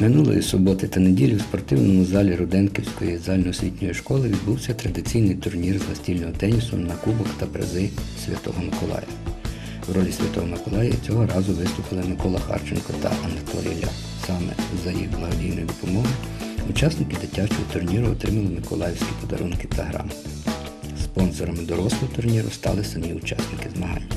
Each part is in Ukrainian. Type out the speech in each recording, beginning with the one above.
Минулої суботи та неділі в спортивному залі Руденківської загальноосвітньої школи відбувся традиційний турнір з настільного тенісу на кубок та призи Святого Миколая. В ролі Святого Миколая цього разу виступили Микола Харченко та Анатолій Ляп. Саме за їх благодійною допомогою учасники дитячого турніру отримали миколаївські подарунки та грамоти. Спонсорами дорослого турніру стали самі учасники змагань.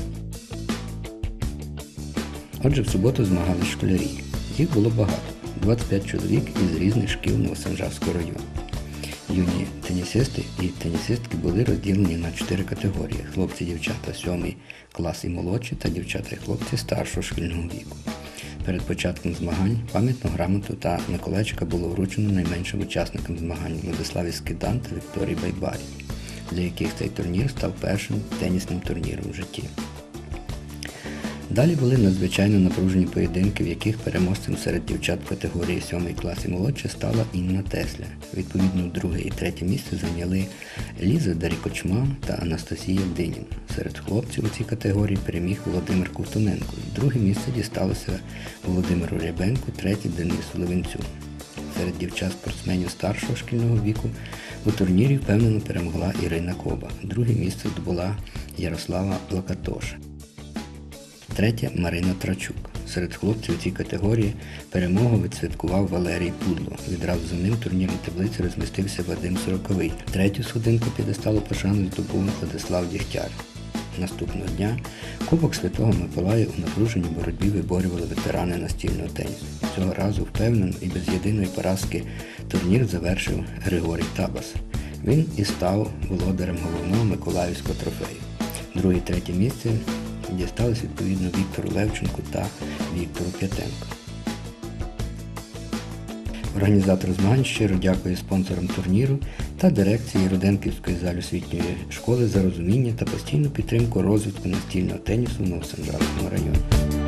Отже, в суботу змагались школярі. Їх було багато 25 чоловік із різних шкіл Новосанжарського району. Юні тенісисти і тенісистки були розділені на чотири категорії: хлопці, дівчата 7 клас і молодші та дівчата і хлопці старшого шкільного віку. Перед початком змагань пам'ятну грамоту та Миколайчика було вручено найменшим учасникам змагань Владиславі Скидан та Вікторії Байбарі, для яких цей турнір став першим тенісним турніром в житті. Далі були надзвичайно напружені поєдинки, в яких переможцем серед дівчат категорії 7 клас і молодше стала Інна Тесля. Відповідно, друге і третє місце зайняли Ліза Дарікочма та Анастасія Динін. Серед хлопців у цій категорії переміг Володимир Ковтуненко. Друге місце дісталося Володимиру Рябенку, третє Денису Левенцю. Серед дівчат-спортсменів старшого шкільного віку у турнірі впевнено перемогла Ірина Коба. Друге місце здобула Ярослава Локатоша. Третє Марина Трачук. Серед хлопців у цій категорії перемогу відсвяткував Валерій Пудло. Відразу за ним в турнірній таблиці розмістився Вадим Сороковий. Третю сходинку підесталу пошану здобув Владислав Дігтяр. Наступного дня Кубок Святого Миколая у напруженій боротьбі виборювали ветерани настільного тенісу. Цього разу впевнено і без єдиної поразки турнір завершив Григорій Табас. Він і став володарем головного Миколаївського трофею. Друге і третє місце дістались відповідно Віктору Левченку та Віктору П'ятенко. Організатор змагань щиро дякує спонсорам турніру та дирекції Руденківської освітньої школи за розуміння та постійну підтримку розвитку настільного тенісу в Новосанжарському районі.